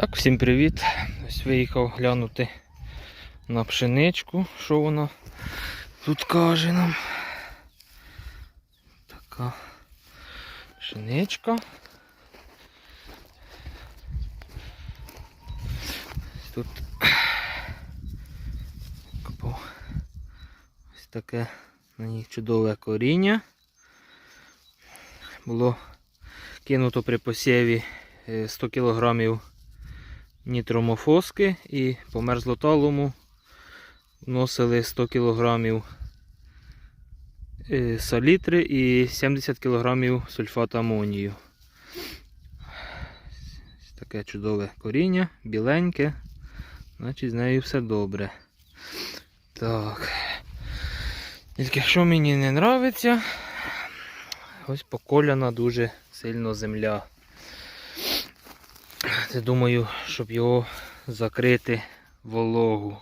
Так, всім привіт. Ось виїхав глянути на пшеничку, що вона тут каже нам. Така пшеничка. Тут ось таке на ній чудове коріння. Було кинуто при посіві е, 100 кг нітромофоски і по мерзлоталому вносили 100 кг е, салітри і 70 кг сульфату амонію. Таке чудове коріння, біленьке, значить з нею все добре. Так. Тільки що мені не подобається, ось поколяна дуже сильно земля. Я думаю, щоб його закрити вологу.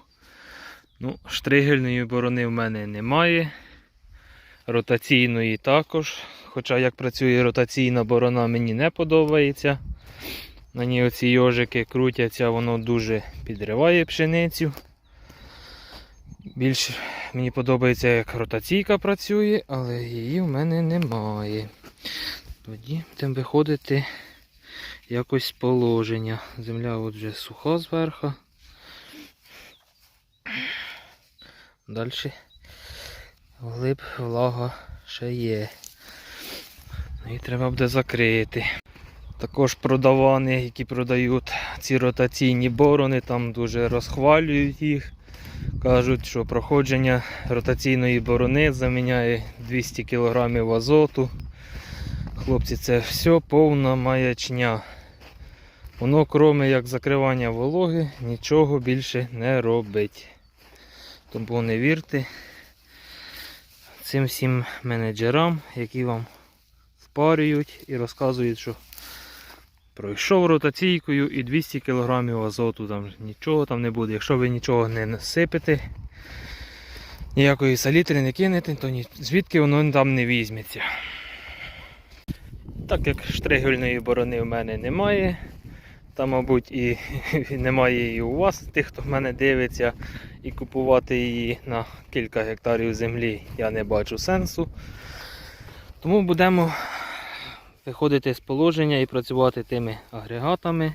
Ну, штригельної борони в мене немає. Ротаційної також. Хоча як працює ротаційна борона, мені не подобається. На ній оці йожики крутяться, воно дуже підриває пшеницю. Більш мені подобається, як ротаційка працює, але її в мене немає. Тоді будемо виходити якось положення. Земля от вже суха зверху. Далі глиб влага ще є. І треба буде закрити. Також продавани, які продають ці ротаційні борони, там дуже розхвалюють їх. Кажуть, що проходження ротаційної борони заміняє 200 кг азоту. Хлопці, це все повна маячня. Воно, кроме як закривання вологи, нічого більше не робить. Тому не вірте цим всім менеджерам, які вам впарюють і розказують, що пройшов ротаційкою і 200 кг азоту, там нічого там не буде. Якщо ви нічого не насипете, ніякої салітри не кинете, то ні, звідки воно там не візьметься. Так як штригельної борони в мене немає, та, мабуть, і немає і у вас, тих, хто в мене дивиться, і купувати її на кілька гектарів землі я не бачу сенсу. Тому будемо виходити з положення і працювати тими агрегатами,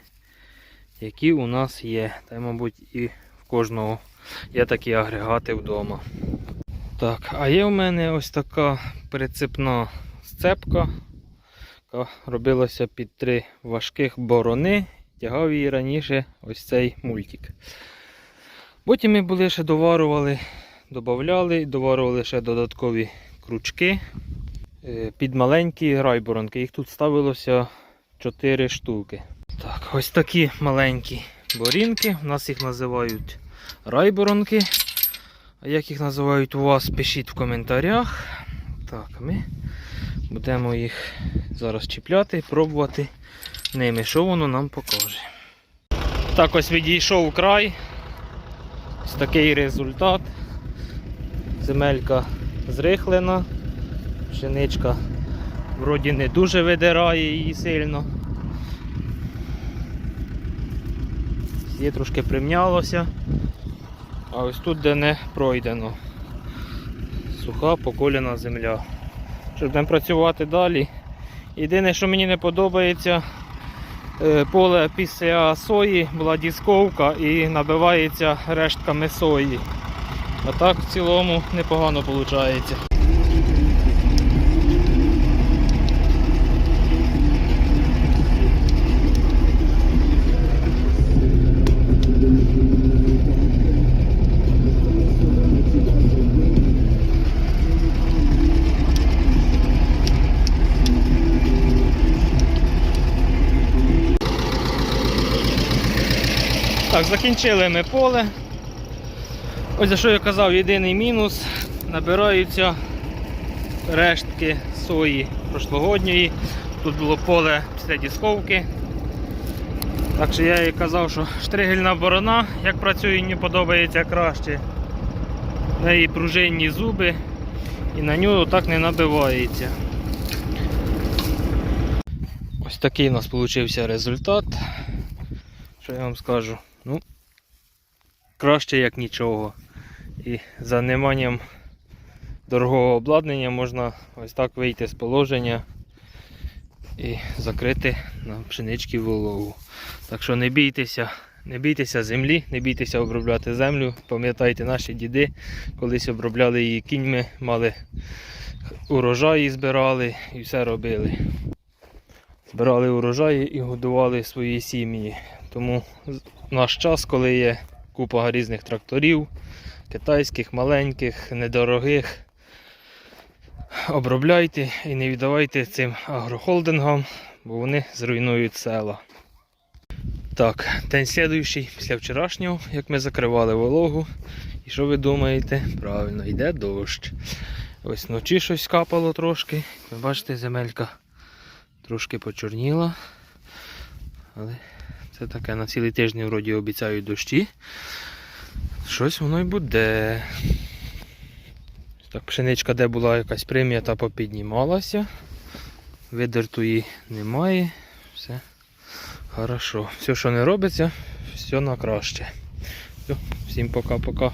які у нас є. Та, мабуть, і в кожного є такі агрегати вдома. Так, а є в мене ось така прицепна сцепка, яка робилася під три важких борони. Тягав її раніше ось цей мультик. Потім ми були ще доварували, додавали, доварували ще додаткові крючки е, під маленькі райборонки. Їх тут ставилося 4 штуки. Так, ось такі маленькі борінки. У нас їх називають райборонки. А як їх називають у вас, пишіть в коментарях. Так, ми будемо їх зараз чіпляти, пробувати ними, що воно нам покаже. Так ось відійшов край. Ось такий результат. Земелька зрихлена, пшеничка вроді не дуже видирає її сильно. Є трошки примнялося, а ось тут де не пройдено. Суха поколяна земля. Що будемо працювати далі. Єдине, що мені не подобається, е, поле після сої була дісковка і набивається рештками сої. А так в цілому непогано виходить. Закінчили ми поле. Ось за що я казав, єдиний мінус. Набираються рештки сої прошлогодньої. Тут було поле після дісковки. Так що я і казав, що штригельна борона, як працює, мені подобається краще. В неї пружинні зуби і на нього так не набивається. Ось такий у нас вийшов результат. що я вам скажу? Ну, краще як нічого. І за неманням дорогого обладнання можна ось так вийти з положення і закрити на пшенички вологу. Так що не бійтеся, не бійтеся землі, не бійтеся обробляти землю. Пам'ятайте, наші діди колись обробляли її кіньми, мали урожаї збирали і все робили. Збирали урожаї і годували свої сім'ї. Тому наш час, коли є купа різних тракторів, китайських, маленьких, недорогих, обробляйте і не віддавайте цим агрохолдингам, бо вони зруйнують села. Так, день слідуючий після вчорашнього, як ми закривали вологу. І що ви думаєте? Правильно, йде дощ. Ось вночі щось капало трошки. Ви бачите, земелька трошки почорніла. Але це таке на цілий тиждень вроді обіцяють дощі. Щось воно й буде. Так, пшеничка, де була якась премія, та попіднімалася. Видертої немає. Все хорошо. Все, що не робиться, все на краще. Все, всім пока-пока.